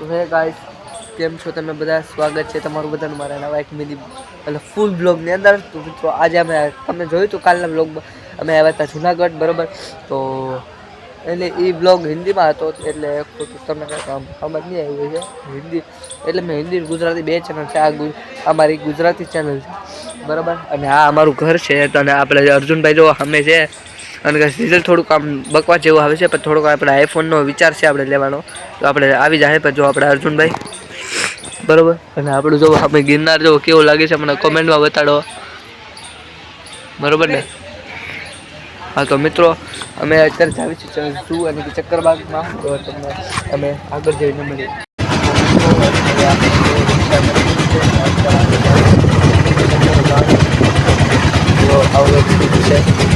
તો હે ગાઈસ કેમ છો તમે બધા? સ્વાગત છે તમારું બધાનું મારા નવા એક મિની એટલે ફૂલ બ્લોગની અંદર. તો મિત્રો, આજે અમે તમે જોયું હતું કાલના બ્લોગમાં અમે આવ્યા હતા જુનાગઢ, બરોબર? તો એટલે એ બ્લોગ હિન્દીમાં હતો, એટલે ખોટું તમને સમજ નહીં આવી છે. હિન્દી એટલે મેં હિન્દી ગુજરાતી બે ચેનલ છે. આ આ ગુજરાતી ચેનલ છે. બરાબર? અને આ અમારું ઘર છે અને આપણે અર્જુનભાઈ જો અમે છે અને રિઝલ્ટ થોડુંક આમ બકવા જેવું આવે છે, પણ થોડુંક આપણે આઈફોનનો વિચાર છે આપણે લેવાનો. તો આપણે આવી જાય પણ જો આપણે અર્જુનભાઈ, બરોબર? અને આપણું જો આપણે ગિરનાર જો કેવું લાગે છે, મને કોમેન્ટમાં બતાડો. બરોબર ને? હા, તો મિત્રો, અમે અત્યારે જાવી છીએ શું અને ચક્કરબાગમાં તો તમને અમે આગળ જઈને મળીએ. આવું છે.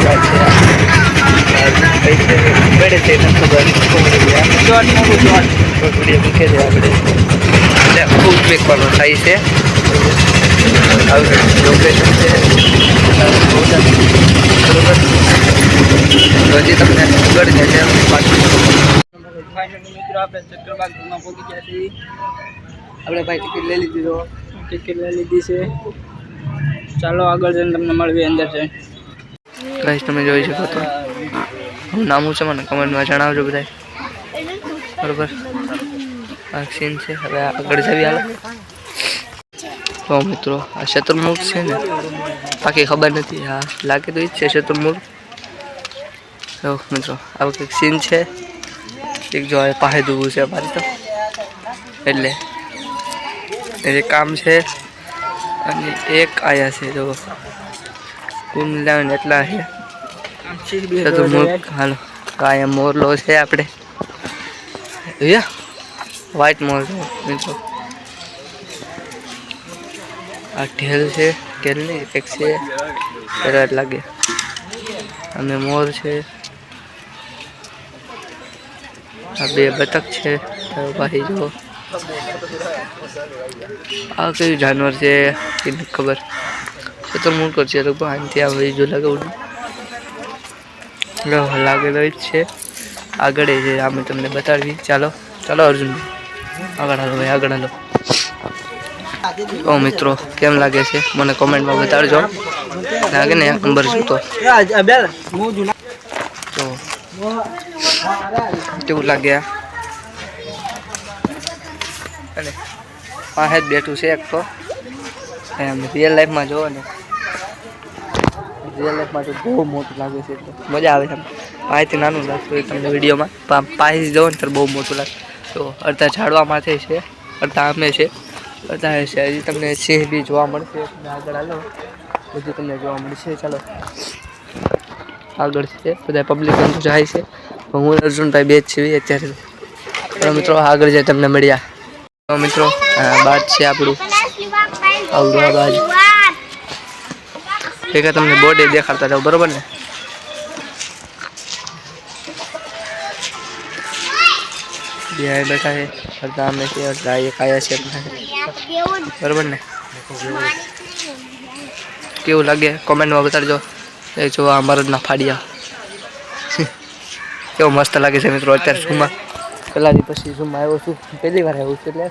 ખબર આપણે એટલે ખૂબ મેકવાનો થાય છે હજી તમને જાય છે પાછું ફાઇનલી આપણે ભાઈ ટિકિટ લઈ લીધી તો. ટિકિટ લઈ લીધી છે. ચાલો આગળ જઈને તમને મળવી અંદર જઈને. ગાઈસ તમે જોઈ શકો તો. હું. નામું છે મને કમેન્ટમાં જણાવજો બધા બરોબર? આ સીન છે. હવે આગળ જવી હાલ. તો મિત્રો, આ શત્રુમુખ છે ને, બાકી ખબર નથી. હા, લાગે તો એ જ છે શત્રુમુખ તો મિત્રો આવું કંઈક સીન છે. એક જો પાસે દૂર છે મારી તો. એટલે, એ કામ છે, અને એક આયા છે જો કુલ મિલાવીને એટલા છે. શત્રુમુખ હાલો કાંઈ મોરલો છે આપણે. વ્હાઈટ મોર છે મિત્રો. આ ઢેલ છે ઢેલ નહીં એક છે. તરત લાગે. અને મોર છે. આ બે બતક છે. ભાઈ જો. આ કયું જાનવર છે એ ખબર. એ તો મૂળ કરશે તો અહીંથી આ ભાઈ જો લગાવું લાગેલો જ છે. આગળ છે અમે તમને બતાડવી. ચાલો ચાલો અર્જુન આગળ હાલો ભાઈ, આગળ હાલો. ઓ મિત્રો, કેમ લાગે છે? મને કોમેન્ટમાં બતાડજો. લાગે ને નંબર શું તો? કેવું લાગે? અને પાસે જ બેઠું છે એક તો. એમ રિયલ લાઈફમાં જોવો ને. રિયલ લાઈફમાં તો બહુ મોટું લાગે છે મજા આવે છે પાસેથી નાનું લાગતું હોય તમને વિડીયોમાં. પાસેથી જોવો ને ત્યારે બહુ મોટું લાગે. તો અડધા ઝાડવા માથે છે, અડધા આમે છે, અડધા છે. હજી તમને સિંહ બી જોવા મળશે. તમે આગળ હાલો. બધું તમને જોવા મળશે. ચાલો. આગળ છે. બધા પબ્લિક જાય છે. હું અર્જુનભાઈ બે જ છીએ અત્યારે. મિત્રો આગળ જાય તમને મળ્યા. મિત્રો બાદ છે આપણું. આવડું આ બાજુ ભેગા તમને બોર્ડે દેખાડતા જાવ બરોબર ને બે બેઠા છે અડધા અમે છે અડધા એક આયા છે બરોબર ને કેવું લાગે કોમેન્ટમાં બતાડજો એ જો આ મરદના ફાડિયા કેવો મસ્ત લાગે છે મિત્રો અત્યારે ઝૂમમાં પહેલાંથી પછી ઝૂમમાં આવ્યો છું પહેલી વાર આવ્યો છું એટલે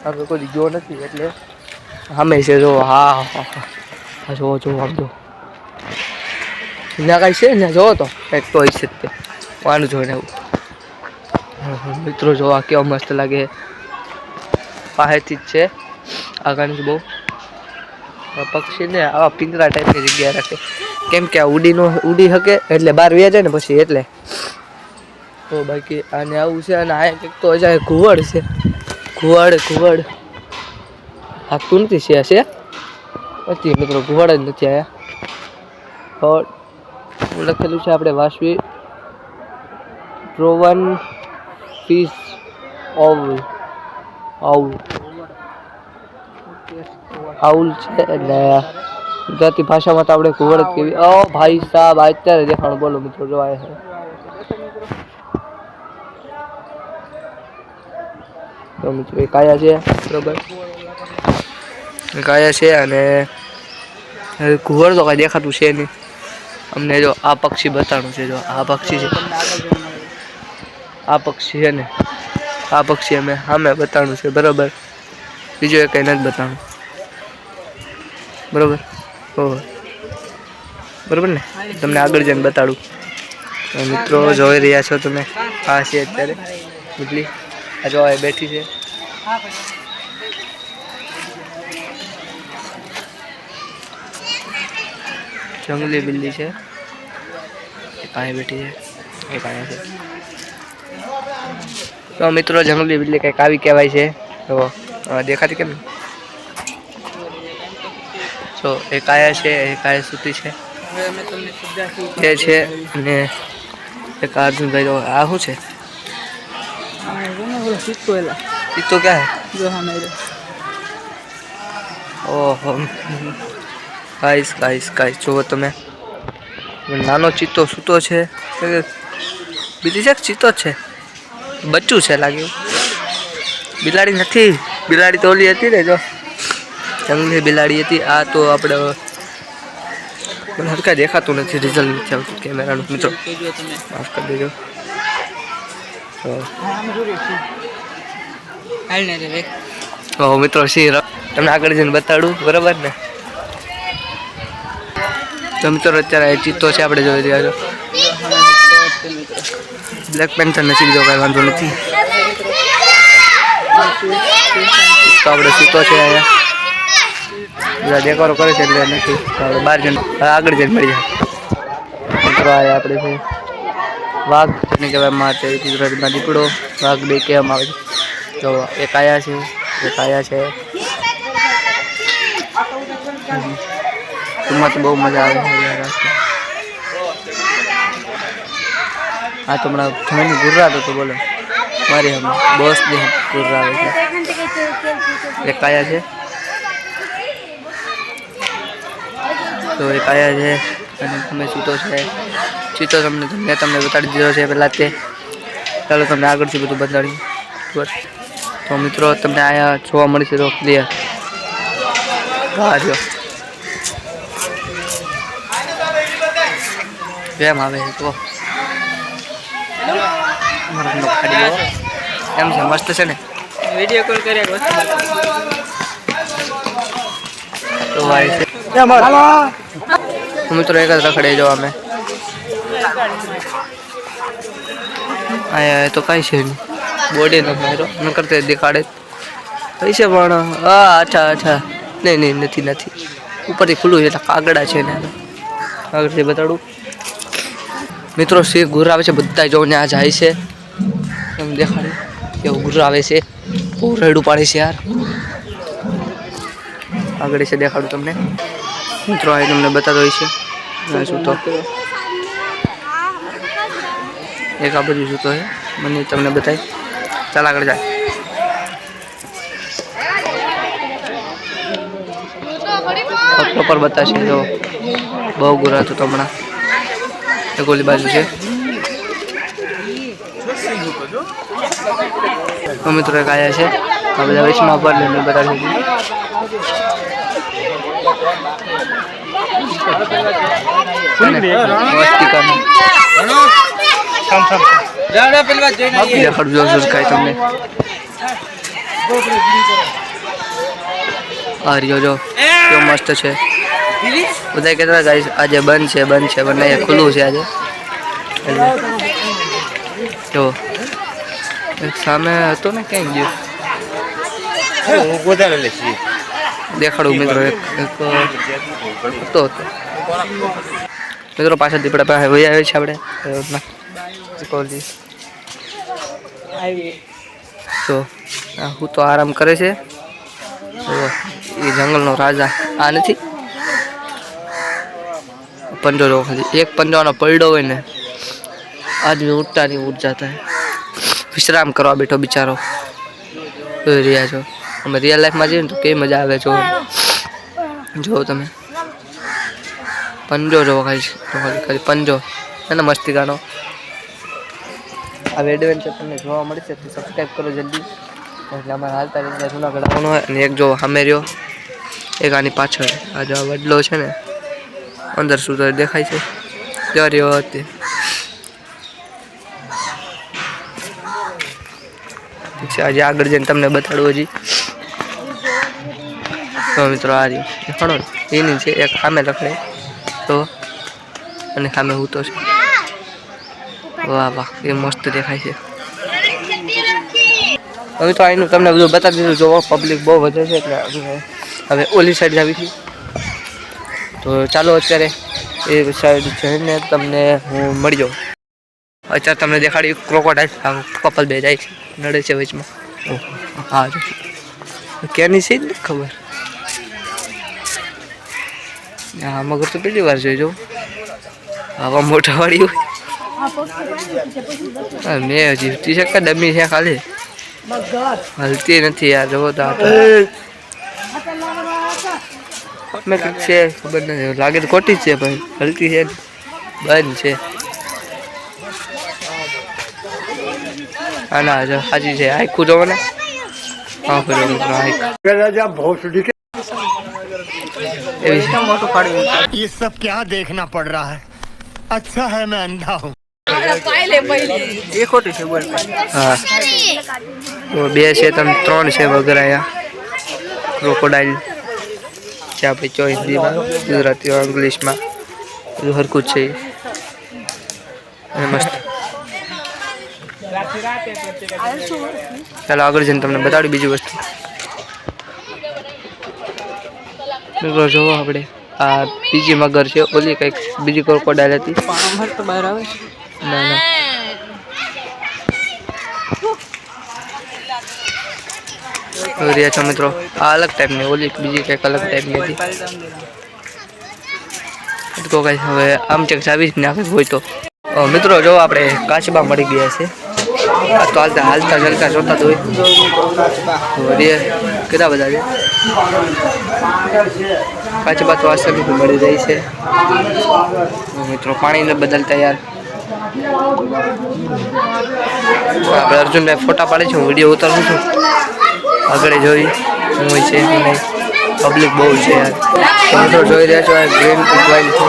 આપણે કોઈ દી ગયો નથી એટલે સામે છે જો હા હા. જોવો જોવો આમ જો ત્યાં કાંઈ છે? ને જોવો તો. કંઈક તો જ તે. વાનું જોઈને આવું મિત્રો જોવા કેવો મસ્ત લાગે. પાસેથી જ છે. આગળની બહુ. પક્ષીને આવા પિંજરા ટાઈપની જગ્યાએ રાખે. કેમ કે આ ઉડી નો ઉડી શકે એટલે બહાર વ્યા જાય ને પછી એટલે. તો બાકી આને આવું છે અને આ એક તો હજાર ઘુવડ છે. ઘુવડ ઘુવડ. હાકતું નથી છે છે. નથી મિત્રો ઘુવડ જ નથી આવ્યા લખેલું છે આપણે Vasavi. Drawn piece of owl owl છે એટલે ગુજરાતી ભાષામાં તો આપણે ઘુવડ જ કહેવી. ઓ ભાઈ સાહેબ અત્યારે દેખાણ બોલો મિત્રો જો આ છે. તો મિત્રો એ કાયા છે બરોબર. કાયા છે અને ઘુવર તો કાંઈ દેખાતું છે નહીં. અમને જો આ પક્ષી બતાડું છે, જો આ પક્ષી છે. આ પક્ષી છે ને, આ પક્ષી અમે સામે બતાવવાનું છે, બરાબર. બીજું એ કંઈ નથી બતાવવાનું બરાબર? ઓહો. બરાબર ને? તમને આગળ જઈને બતાડું. મિત્રો જોઈ રહ્યા છો તમે? આ છે અત્યારે. બિજલી આ જો બેઠી છે. જંગલી બિલ્લી છે. એક અહીં બેઠી છે. એક અહીંયા છે. તો મિત્રો જંગલી બિલ્લી કંઈક આવી કહેવાય છે. તો દેખાતી કેમ? તો એ કાયા છે એ કાયા સૂતી છે. એ છે અને એક અર્જુનભાઈ આ શું છે? આ જોને ઓલો સિક્કો એલા એ તો ક્યાં ઓહો. ગાઈસ ગાઈસ ગાઈસ જુઓ તમે. નાનો ચિત્તો સૂતો છે. બીજી છે ચિત્તો છે? બચ્ચું છે લાગ્યું. બિલાડી નથી. બિલાડી તો ઓલી હતી ને જો. જંગલી બિલાડી હતી. આ તો આપણે મને હરકા દેખાતું નથી રિઝલ્ટ નથી આવતું કેમેરાનું. મિત્રો માફ કરી દેજો. તો મિત્રો સિંહ તમને આગળ જઈને બતાડું બરાબર ને? તો મિત્રો, અત્યારે ચિત્તો છે આપણે જોઈ રહ્યા છો. બ્લેક પેન્થર નથી બીજો કાંઈ વાંધો નથી. તો આપણે ચિત્તો છે અહીંયા. બધા દેખાડો કરે છે એટલે નથી. આપણે બહાર જણ આગળ જઈને મળી જાય મિત્રો, આ આપણે છે. વાઘ, જેને કહેવાય છે ગુજરાતીમાં દીપડો વાઘ બે કહેવામાં આવે છે. તો એક આયા છે, એક આયા છે. ટૂંકમાં તો બહુ મજા આવે. છે આ. તો હમણાં જમીન ગુર્રાતો હતો, બોલો. મારી હમ બોસ દે ગુર્રાવે છે એક કાયા છે. તો એક કાયા છે. અને તમે ચીતો છે. ચીતો તમને મેં તમને બતાડી દીધો છે પહેલાં તે. ચાલો તમને આગળથી બધું બતાડી બસ. તો મિત્રો, તમને અહીંયા જોવા મળશે તો ક્લિયર હા જો આવે તો એમ છે મસ્ત છે ને? વીડિયો કોલ કર્યા તો ભાઈ છે. મિત્રો એક જ રખડે જો અમે. આયા તો કાંઈ છે નહીં. બોડી નથી મારો. ન કરતે દેખાડે. પૈસે પણ હા અચ્છા અચ્છા. નહીં નહીં નથી નથી. ઉપરથી ખુલ્લું છે એટલે કાગડા છે ને આગળથી બતાડું. મિત્રો સિંહ આવે છે બધા જોઈને આ જાય છે. એમ દેખાડે કેવું આવે છે. બહુ રડું પાડે છે યાર. આગળ છે દેખાડું તમને. મિત્રો આ તમને બતાતો હોય છે સૂતો એક આ બધું સૂતો છે. મને તમને બતાવી ચાલ આગળ જાય પ્રોપર બતાવશે જો. બહુ ગુરા હતું હમણાં. એક ઓલી બાજુ છે તો મિત્રો એક આયા છે આ બધા વેચમાં પર લઈને બતાવી દીધું મસ્તિકાનું રાડા પેલા જોઈને આવીએ. દેખાડું જો જો કાંઈ તમને આ રહ્યો જો કેવો મસ્ત છે બધા કહેતા ગાઈસ, આજે બંધ છે બંધ છે પણ નહીં, ખુલ્લું છે આજે. તો સામે હતો ને ક્યાંય ગયો? દેખાડું, મિત્રો, એક મિત્રો, પાછળ દીપડા પાસે વહી આવે છે આપણે. ના કોલી તો હું તો આરામ કરે છે. એ જંગલનો રાજા, આ નથી? પંજો જો એક પંજાનો પલડો હોય ને આદમી ઉઠતા નહીં ઉઠ જાતા. વિશ્રામ કરવા બેઠો બિચારો. રહ્યા છો. અમે રિયલ લાઈફમાં જઈએ ને તો કેવી મજા આવે જો જો તમે. પંજો જો ખાલી. ખાલી ખાલી પંજો એને મસ્તી ગાનો. આ એડવેન્ચર તમને જોવા મળશે તો સબસ્ક્રાઈબ કરો જલ્દી. એટલે અમારે હાલતા રીતે જુનાગઢ હોય અને એક જો સામે રહ્યો. એક આની પાછળ. આ જો વડલો છે ને અંદર સુધી દેખાય છે. ત્યાં રહ્યો પછી આજે આગળ જઈને તમને બતાડું હજી. તો મિત્રો આ રહ્યું ખણો એની છે, એક સામે લખડે તો અને સામે હું તો છે. વાહ વાહ, એ મસ્ત દેખાય છે. હવે તો અહીંનું તમને બધું બતાવી દીધું. જો પબ્લિક બહુ વધે છે, એટલે હવે ઓલી સાઈડ જાવી છીએ તો ચાલો અત્યારે એ સાઈડ જઈને તમને હું મળી જાઉં. અત્યારે તમને દેખાડી ક્રોકોડાઇલ કપલ બે જાય છે નડે છે વચમાં. હા ક્યાંની છે જ નથી ખબર. હા મગર તો પહેલી વાર જોઈ જો આવા મોટા વાળી હોય. મેં હજી જીવતી છે કે ડમી છે ખાલી. હલતી નથી યાર જોવો તો આ તો. મેં કંઈક છે ખબર નથી લાગે તો ખોટી જ છે ભાઈ હલતી છે ને. બંધ છે હા ના જો સાચી છે આખું જોવો ને હા ખરો મિત્રો આખું એવી છે મોટું ફાડ્યું ये सब क्या देखना पड़ रहा है अच्छा है मैं अंधा हूँ એ ખોટી છે બોલ હા તો બે છે તમે ત્રણ છે વગર અહીંયા ક્રોકોડાઇલ છે આપણે ચો હિન્દીમાં ગુજરાતીમાં ઇંગ્લિશમાં. બધું હરખું છે. અને મસ્ત. ચાલો આગળ જઈને તમને બતાડું બીજી વસ્તુ. મિત્રો જોવો આપણે. આ બીજી મગર છે ઓલી કંઈક. બીજી ક્રોકોડાઇલ હતી બહાર આવે ના ના. જોઈ રહ્યા છો મિત્રો. આ અલગ ટાઈપની, ઓલી બીજી કંઈક અલગ ટાઈપની હતી. તો કઈ હવે આમ ચેક ચાવી જ નાખે હોય તો. મિત્રો, જો આપણે કાચબા મળી ગયા છે. આ તો હાલતા હાલતા ચાલતા જોતા જ હોય. કેટલા બધા છે? કાચબા તો આસાનીથી મળી જાય છે. મિત્રો પાણીને બદલતા યાર આપણે અર્જુનભાઈ ફોટા પાડે છે, હું વીડિયો ઉતારું છું. આગળ જોઈ. હું હોય છે અને પબ્લિક બહુ છે યાર. તો જોઈ રહ્યા છો, આ ગ્રીન વાઇન છે.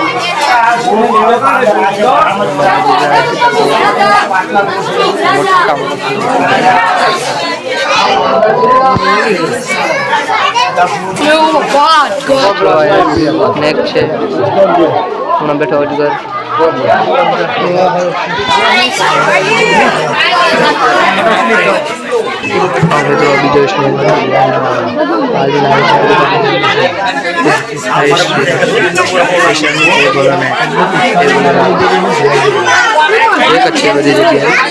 મોટા નેક છે. હમણાં બેઠો અજગર હવે તો બીજો ને એ બોલો એક જ છે બધી જગ્યાએ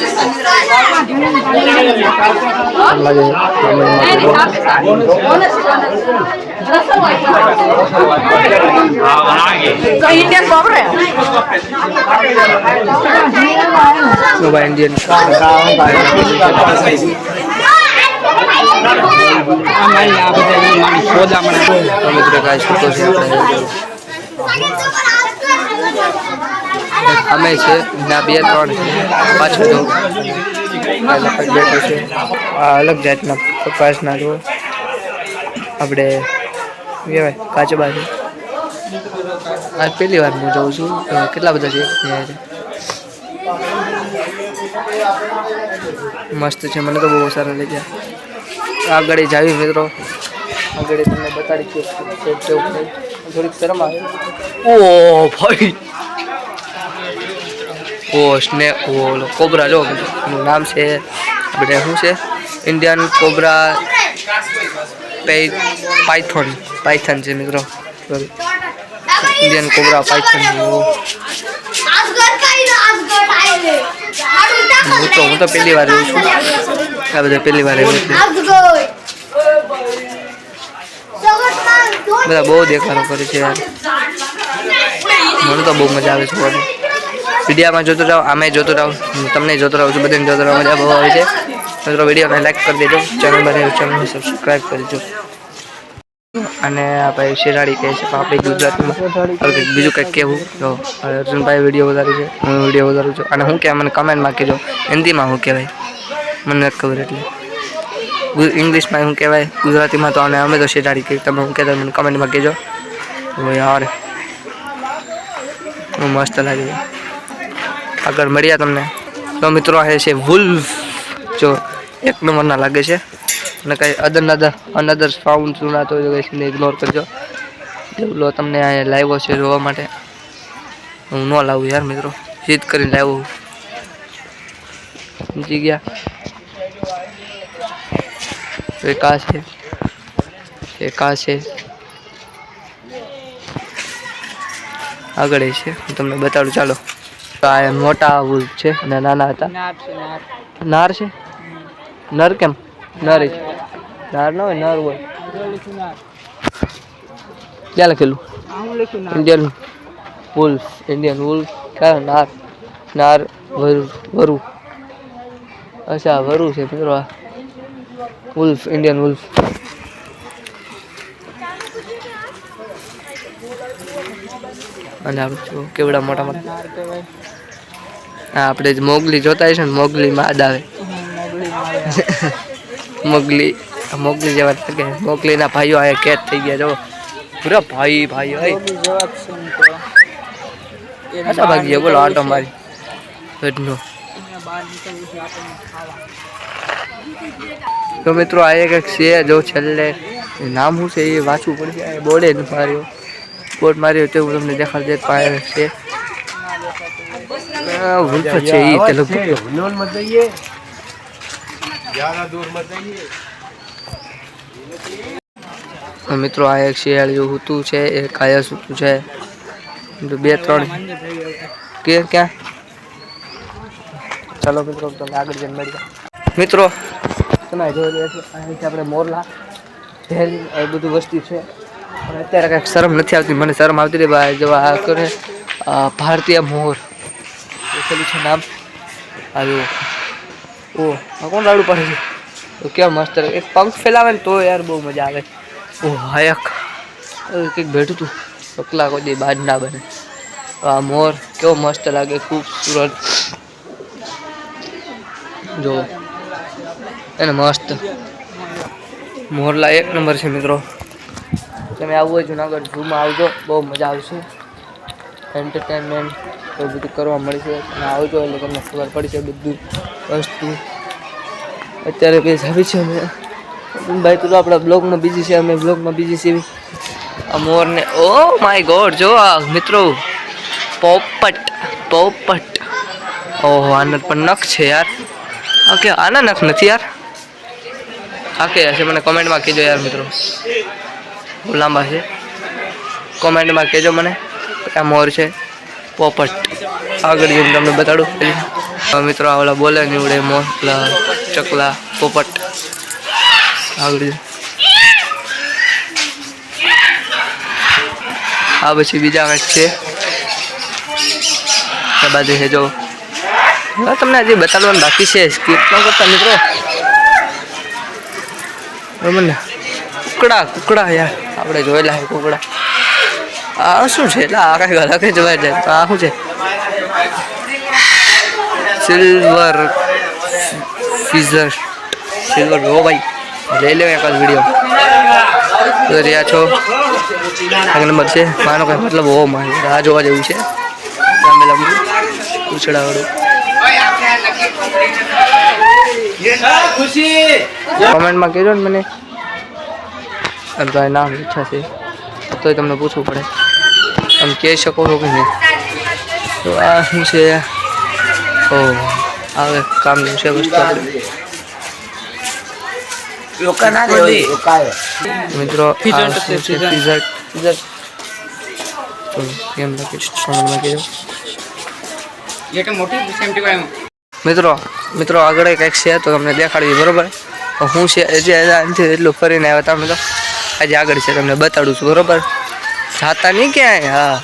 લાગે નોવા ઇન્ડિયન આ મારી આ બધા ઈ સોદા મને મિત્રો કાંઈ છૂટો છે આપણે અમે છે ના બે ત્રણ છે પાછળ જો લખત બેઠો છે. આ અલગ જાતના પ્રકાશના જો આપણે કહેવાય કાચબા છે આ પહેલી વાર હું જાઉં છું. કેટલા બધા છે? મસ્ત છે મને તો બહુ સારા લાગ્યા. આગળ જાવી મિત્રો. આગળ તમને બતાડી કે સેટ કેવું થાય થોડીક શરમ આવે. ઓ ભાઈ. ઓ સ્ને ઓ કોબરા જો એનું નામ છે આપણે શું છે? ઇન્ડિયન કોબરા પાયથોન પાયથન છે મિત્રો. ઇન્ડિયન કોબરા પાયથન હું તો હું તો પહેલી વાર જોઉં છું. આ બધા પહેલી વાર એવું છે. બધા બહુ દેખાડો કરે છે. યાર મને તો બહુ મજા આવે છે જોવાની. વિડીયામાં જોતો રહો આમે જોતો રહો. તમને જોતો રહો છું, બધાને જોતો રહો, મજા બહુ આવે છે. મિત્રો, વિડીયોને લાઈક કરી દેજો. ચેનલ બનાવ્યું ચેનલને સબસ્ક્રાઈબ કરી દેજો. અને આપણે શેરાડી કહે છે આપણી ગુજરાતીમાં બીજું કંઈક કહેવું. જો અર્જુનભાઈ વીડિયો વધારે છે, હું વીડિયો વધારું છું. અને હું કહેવાય મને કમેન્ટમાં કહેજો. હિન્દીમાં શું કહેવાય. મને નથી ખબર એટલે. ઇંગ્લિશમાં શું કહેવાય, ગુજરાતીમાં તો અને અમે તો શેરાડી કહીએ. તમે શું કહેતા મને કમેન્ટમાં કહેજો. યાર, હું મસ્ત લાગે આગળ મળ્યા તમને. તો મિત્રો, આ છે વુલ્ફ જો, એક નંબરના લાગે છે. અને કંઈ અદર નદર અનદર સાઉન્ડ સુનાતો હોય તો કંઈ ઇગ્નોર કરજો. જેવલો તમને અહીંયા લાવ્યો છે જોવા માટે. હું ન લાવું યાર મિત્રો. જીદ કરીને લાવું સમજી ગયા? એક આ છે. એક આ છે. આગળ છે. હું તમને બતાડું ચાલો. આ મોટા વૂલ છે અને નાના હતા. નાર છે નાર. કેમ? નર છે. નાર ન હોય નર હોય. ક્યાં લખેલું? ઇન્ડિયન વુલ્ફ ઇન્ડિયન વુલ્ફ ક્યાં? નાર. નાર વરુ વરુ. અચ્છા વરુ છે મિત્રો આ. વુલ્ફ ઇન્ડિયન વુલ્ફ અને આપણે કેવડા મોટા મોટા? આપણે જે મોગલી જોતા હશે ને મોગલી માદ આવે. મોગલી મોગલી જેવા લાગે. મોગલીના ભાઈઓ આ કેદ થઈ ગયા જો પૂરા ભાઈ ભાઈ ભાઈ. મોગલી ભાગી ભાગીએ બોલો આટો મારી. હેડનો બહાર નીકળવું છે આપણને ખાવા તો મિત્રો આ એક છે જો છેલ્લે. નામ શું છે એ વાંચવું પડશે? આ બોર્ડે જ માર્યો. બોર્ડ માર્યો તો હું તમને દેખાડ દે પાય છે. વૃક્ષ છે એ તે મિત્રો આ એક શિયાળ જેવું હુતું છે એ કાયા સુતું છે. બે ત્રણ. કે ક્યાં? ચાલો મિત્રો તમને આગળ જઈને મળી મિત્રો તમે જોઈ રહ્યા છો. અહીંથી આપણે મોરલા ઢેલ એ બધું વસ્તી છે. અને અત્યારે કાંઈક શરમ નથી આવતી, મને શરમ આવતી રહી ભાઈ, જો આ કરે ભારતીય મોર. લખેલું છે નામ? આવ્યું ઓ, આ કોણ રાડું પડે છે? તો કેમ મસ્ત. એક પંખ ફેલાવે ને તો યાર બહુ મજા આવે. ઓ, હાયક. કંઈક બેઠું હતું પકલા કોઈ બાજ ના બને. આ મોર કેવો મસ્ત લાગે ખૂબસૂરત જો. એને મસ્ત. મોરલા એક નંબર છે મિત્રો. તમે આવવું હોય જુનાગઢ ઝૂમાં આવજો, બહુ મજા આવશે. એન્ટરટેનમેન્ટ એવું બધું કરવા મળશે. અને આવજો એટલે તમને ખબર પડશે બધું વસ્તુ. અત્યારે બે આવી છે અમે. ભાઈ તું આપણા બ્લોગમાં બીજી છે, અમે બ્લોગમાં બીજી છીએ. આ મોરને ઓ માય ગોડ જો આ મિત્રો. પોપટ પોપટ. ઓહો, આનંદ પણ નખ છે યાર. ઓકે આના નખ નથી યાર? આ કે હશે મને કોમેન્ટમાં કહેજો યાર મિત્રો. બહુ લાંબા છે. કોમેન્ટમાં કહેજો મને આ મોર છે. પોપટ. આગળ જઈને તમને બતાડું. મિત્રો, આ બોલે ને ઉડે મોર ચકલા, પોપટ. આગળ આ પછી બીજા કંઈક છે. આ બાજુ છે, જો. તમને હજી બતાડવાનું બાકી છે. સ્કીપ ન કરતા, મિત્રો. બરાબર કુકડા કુકડા યાર. આપણે જોયેલા છે કુકડા. આ શું છે? એટલે આ કાંઈ અલગ જ જાય તો આ શું છે? સિલ્વર ફીઝર. સિલ્વર હો ભાઈ. લઈ લે એક વીડિયો રહ્યા છો. એક નંબર છે. માનો કંઈ મતલબ હો મારે આ જોવા જેવું છે. લાંબે લાંબુ. ઉછળાવાળું કોમેન્ટમાં કહેજો ને મને. એમ તો નામ ઈચ્છા છે. તોય તમને પૂછવું પડે. તમે કહી શકો છો કે નહીં? તો આ શું છે? ઓ આવે કામ છે? વસ્તુ મિત્રો કેમ લખીશ કોમેન્ટમાં કહેજો મોટી મિત્રો મિત્રો આગળ કંઈક છે તો તમને દેખાડવી બરાબર? તો હું છે જે અહીંથી એટલું ફરીને આવ્યા તમે તો આજે આગળ છે તમને બતાડું છું બરોબર? જાતા નહીં ક્યાંય? હા.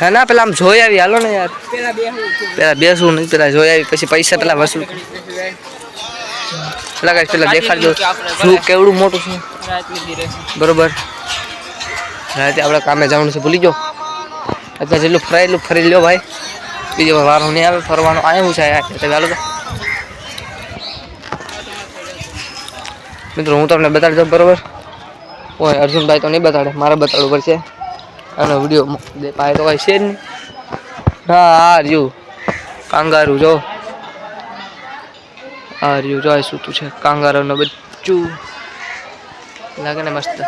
હા ના પેલા આમ જોઈ આવી હાલો ને યાર. પેલા બેસવું નહીં પેલા જોઈ આવી પછી પૈસા પેલા વસૂલ પેલા કાંઈ પેલા દેખાડજો. શું કેવડું મોટું છે? બરોબર. રાતે આપણે કામે જવાનું છે ભૂલી જાઓ. અત્યારે જેટલું ફરાય એટલું ફરી લ્યો ભાઈ. બીજો વાર નહીં આવે, ફરવાનો આવ્યું છે આ તમે હાલો મિત્રો, હું તમને બતાડી દઉં બરાબર? ઓય, અર્જુનભાઈ તો નહીં બતાડે, મારે બતાડવું પડશે. આનો વીડિયો પાસે તો કાંઈ છે જ નહીં. હા હા રહ્યું કાંગારું જો, આ રહ્યું જોઈ સૂતું છે. કાંગારોનું બચ્ચું. લાગે ને મસ્ત.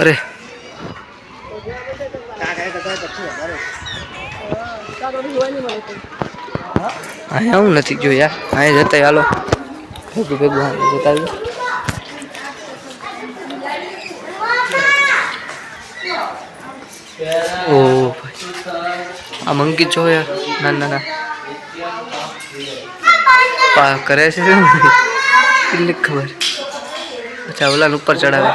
અરે અહીંયા હું નથી જોયા અહીંયા જતા હાલો. ભેગું ભેગું હા જતા આ મંકી છો યાર ના ના ના પા કરે છે કેટલી ખબર. અચ્છા ઓલા ઉપર ચડાવે.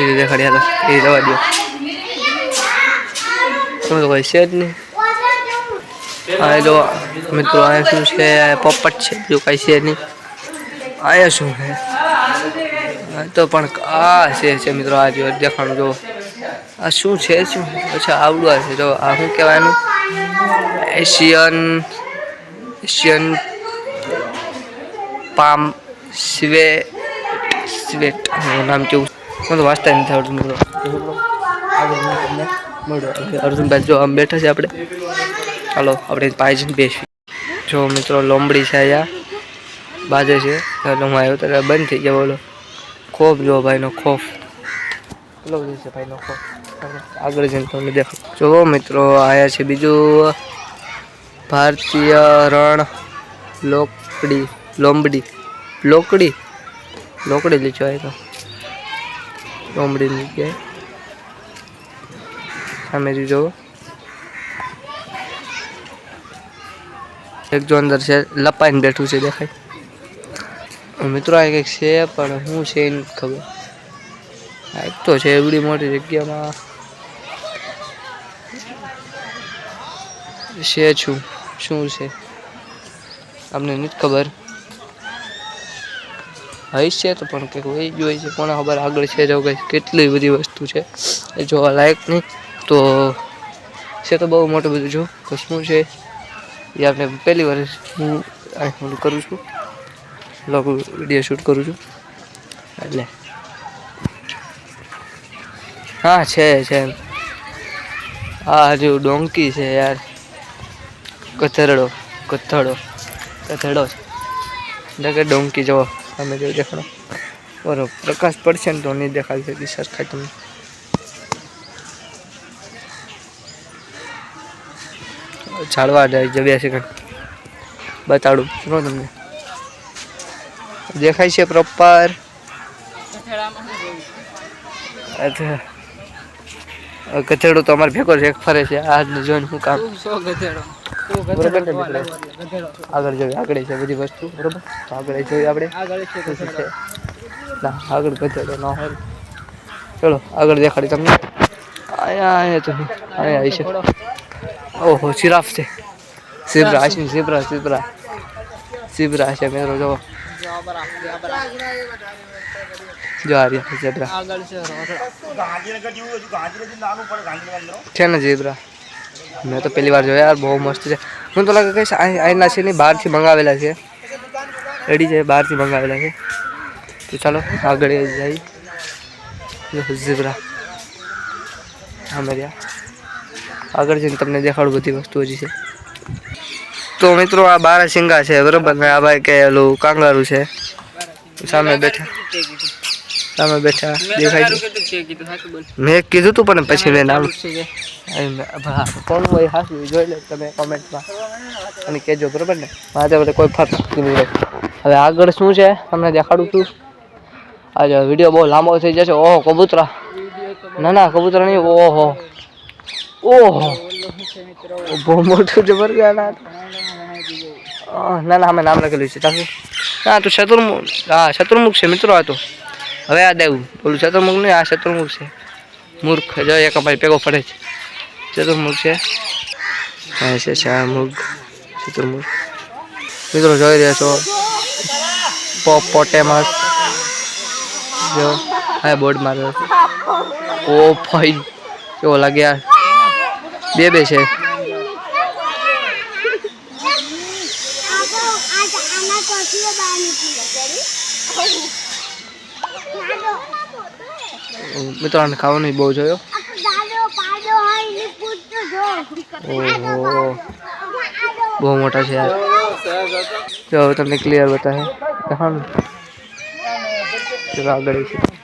એ દેખાડ્યા હતા. એ રવા દો તમે તો કોઈ છે જ નહીં હા એ જો મિત્રો અહીંયા શું છે પોપટ છે બીજું કાંઈ છે નહીં અહીંયા શું છે આ તો પણ આ છે છે મિત્રો આ જો દેખાણું જો આ શું છે શું અચ્છા આવડું આ છે જો આ શું કહેવાનું એશિયન એશિયન પામ સ્વે સ્વેટ એનું નામ કેવું મને તો વાંચતા નથી આવડતું મિત્રો આગળ હું તમને મળ્યો. અર્જુનભાઈ, જો આમ બેઠા છે આપણે. ચાલો આપણે પાસે જઈને બેસી. જો મિત્રો, લોમડી છે અહીંયા. બાજે છે. એટલે હું આવ્યો ત્યારે બંધ થઈ ગયા, બોલો. ખોફ જો ભાઈનો ખોફ. કેટલો બધો છે ભાઈનો ખોફ. આગળ જઈને તમને દેખો જો મિત્રો, આયા છે બીજું, ભારતીય રણ લોકડી, લોમડી. લોકડી? લોકડી લીચો આવ્યો લોમડી જગ્યાએ સામે જો એક જો અંદર છે, લપાઈને બેઠું છે, દેખાય. મિત્રો, આ કંઈક છે, પણ શું છે એ નથી ખબર. આ એક તો છે, એવડી મોટી જગ્યામાં. છે છું, શું છે? અમને નથી ખબર. હઈ છે તો પણ કંઈક હોય જ હોય છે કોને ખબર આગળ છે જો કંઈ કેટલી બધી વસ્તુ છે. એ જોવા લાયક નહીં. તો છે તો બહુ મોટું બધું જો, તો શું છે? એ આપણે પહેલી વાર હું આઈફોન કરું છું. લોગ વીડિયો શૂટ કરું છું. એટલે. હા, છે છે આ હજુ ડોંકી છે યાર. કથરડો કથડો કથડો એટલે કે ડોંકી જવો તમે જો દેખાડો. બરોબર પ્રકાશ પડશે ને તો નહીં દેખાડી શકી સરખાય તમને. ઝાડવા જાય છે કંઈક બતાડું શું તમને. દેખાય છે પ્રોપર ગધેડો તો અમારે ભેગો છે એક ફરે છે. આ જોઈને શું કામ. બરોબર ને આગળ જોઈએ આગળ છે બધી વસ્તુ. બરોબર? તો આગળ જોઈએ આપણે. ના આગળ ગધેડો ન હોય. ચલો આગળ દેખાડી તમને. અહીંયા અહીંયા તો અહીંયા આવી છે ઓહો જીરાફ છે ઝીબ્રા આ છે ઝીબ્રા ઝીબ્રા ઝીબ્રા છે મિત્રો જો જો આ રહ્યા ઝીબ્રા આગળ છે રોકડા છે ને ઝીબ્રા મેં તો પહેલી વાર જોયા યાર બહુ મસ્ત છે મને તો લાગે કે આઈના છે ને બહારથી મંગાવેલા છે રેડી છે બહારથી મંગાવેલા છે તો ચાલો આગળ જઈ જો ઝીબ્રા હા રહ્યા આગળ જઈને તમને દેખાડું બધી વસ્તુ હજી છે. તો મિત્રો, આ બારા સિંગા છે, બરોબર? ને આ ભાઈ કે ઓલું કાંગારું છે. સામે બેઠા. સામે બેઠા દેખાય મેં કીધું તું પણ પછી મેં નામ. કોણ હોય હાસું, જોઈ લે તમે કોમેન્ટમાં. અને કહેજો, બરોબર ને? મારે બધે કોઈ ફરક હોય હવે આગળ શું છે? તમને દેખાડું છું. આજે વીડિયો બહુ લાંબો થઈ જશે. ઓહો, કબૂતરા. ના ના કબૂતર નહીં ઓહો. ઓહો બહુ મોટું જબર ગયા ના ના અમે નામ લખેલું છે. તાકી. હા, તો શત્રુમુખ, હા, શત્રુમુખ છે, મિત્રો, આ તો. હવે આ દેવું. પેલું શત્રુમુખ નહીં, આ શત્રુમુખ છે. મૂર્ખ, જો એક ભાઈ પેગો ફરે છે. ચતુર્મુખ છે. હા છે શાહમુખ ચતુર્મુખ મિત્રો, જોઈ રહ્યા છો. પોપ પોટેમસ જો હા બોર્ડ મારે ઓ ભાઈ, કેવો લાગ્યા બે બે છે. મિત્રો આને ખાવાનું બહુ જોયો. ઓહો. બહુ મોટા છે યાર. જો, તમને ક્લિયર બતાવે. આગળ છે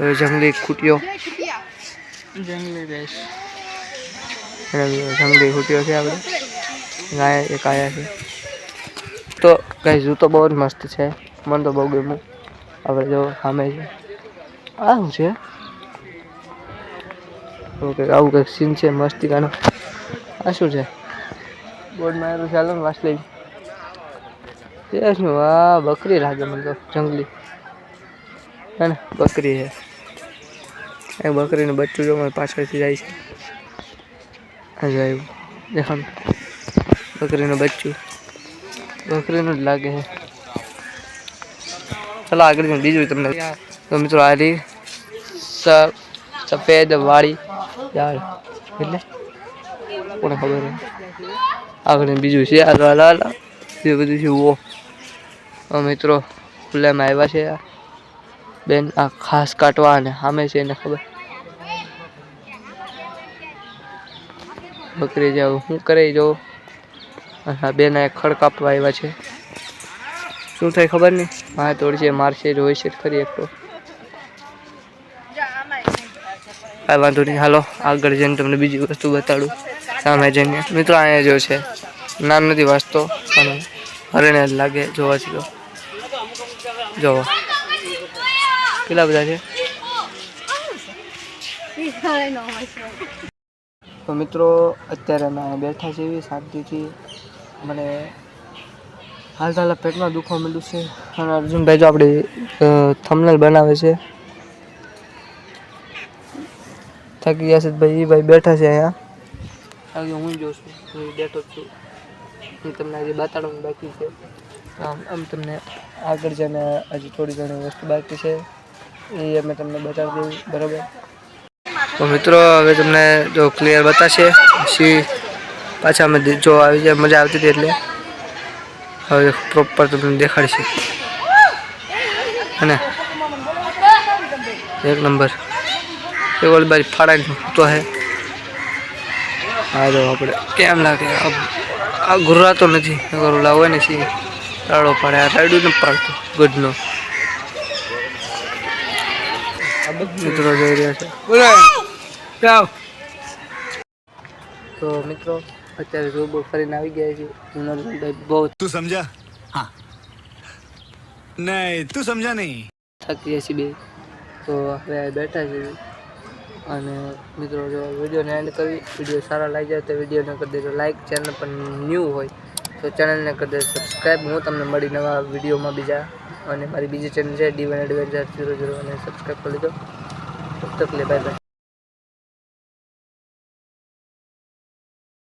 જંગલી ખૂટીઓ જંગલી દેશ. જંગલી ખૂટીઓ છે આપણે ગાય એક આયા છે. તો કઈ જૂતો બહુ જ મસ્ત છે. મને તો બહુ ગમ્યું. આપણે જો સામે છે. આ શું છે? ઓકે આવું કંઈક સીન છે મસ્તિકાનો આ શું છે? બોર્ડ મારેલું હાલો ને વાંચ લઈ. એ શું? આ બકરી લાગે મને તો જંગલી. હે ને બકરી છે. એ બકરીનું બચ્ચું જો મારી પાછળથી જાય છે. આ બકરીનું બચ્ચું. બકરીનું જ લાગે છે. ચાલો આગળ બીજું તમને તો મિત્રો આ રહી સફેદ વાળી યાર એટલે કોને ખબર આગળ બીજું છે. આ લાલ લાલ એ બધું છે. ઓ. મિત્રો ખુલ્લામાં આવ્યા છે બેન, આ ખાસ કાટવા અને સામે છે એને ખબર. બકરી જાવ. શું કરે જો હા બેના આ ખડ કાપવા આવ્યા છે. શું થાય ખબર નહીં? હા તોડશે મારશે, જોઈ છે ખરી એક તો. કાંઈ વાંધો નહીં. હાલો, આગળ જઈને તમને બીજી વસ્તુ બતાડું. સામે જઈને. મિત્રો, અહીંયા જો છે. નામ નથી વાંચતો, પણ હરણે જ લાગે જોવા તો જોવો. કેટલા બધા છે? તો મિત્રો, અત્યારે અમે બેઠા છીએ શાંતિથી. મને હાલ હાલ પેટમાં દુખવા માંડ્યું છે. અને અર્જુનભાઈ જો આપણે થમનલ બનાવે છે. થાકી ગયા છે ભાઈ ભાઈ બેઠા છે અહીંયા. થાકી હું જોઉં છું. હું બેઠો છું. હું તમને આજે બતાડવાનું બાકી છે. આમ આમ તમને આગળ જઈને હજી થોડી ઘણી વસ્તુ બાકી છે. એ અમે તમને બતાવી દઉં, બરાબર? તો મિત્રો, હવે તમને જો ક્લિયર બતાશે, પછી પાછા અમે જો આવી જાય, મજા આવતી હતી એટલે. હવે પ્રોપર તમને દેખાડશે. અને એક નંબર. એ ઓલી બાજુ ફાડાઈને તો હે. હા જો આપણે કેમ લાગે? આ- ગુર્રાતો નથી. નગર લાવે ને સી રાડો પાડે. આ રાડું ન પાડતું, ગઢનો. મિત્રો જોઈ રહ્યા છે. જાઓ. તો મિત્રો અત્યારે રોબો ફરીને આવી ગયા છે જુનાગઢ બહુ તું સમજા? હા. નહીં તું સમજા નહીં. થકી જશે બે. તો હવે બેઠા છે અને મિત્રો જો વિડીયોને એન્ડ કરવી વીડિયો સારા લાગી જાય તો વિડીયોને કરી દેજો. લાઇક ચેનલ પણ ન્યૂ હોય તો ચેનલને કરી દેજો. સબસ્ક્રાઈબ હું તમને મળી નવા વિડીયોમાં બીજા અને મારી બીજી ચેનલ છે ડીવન એડવેન્ચર ઝીરો ઝીરો અને સબસ્ક્રાઈબ કરી દો તકલીફ બાય બાય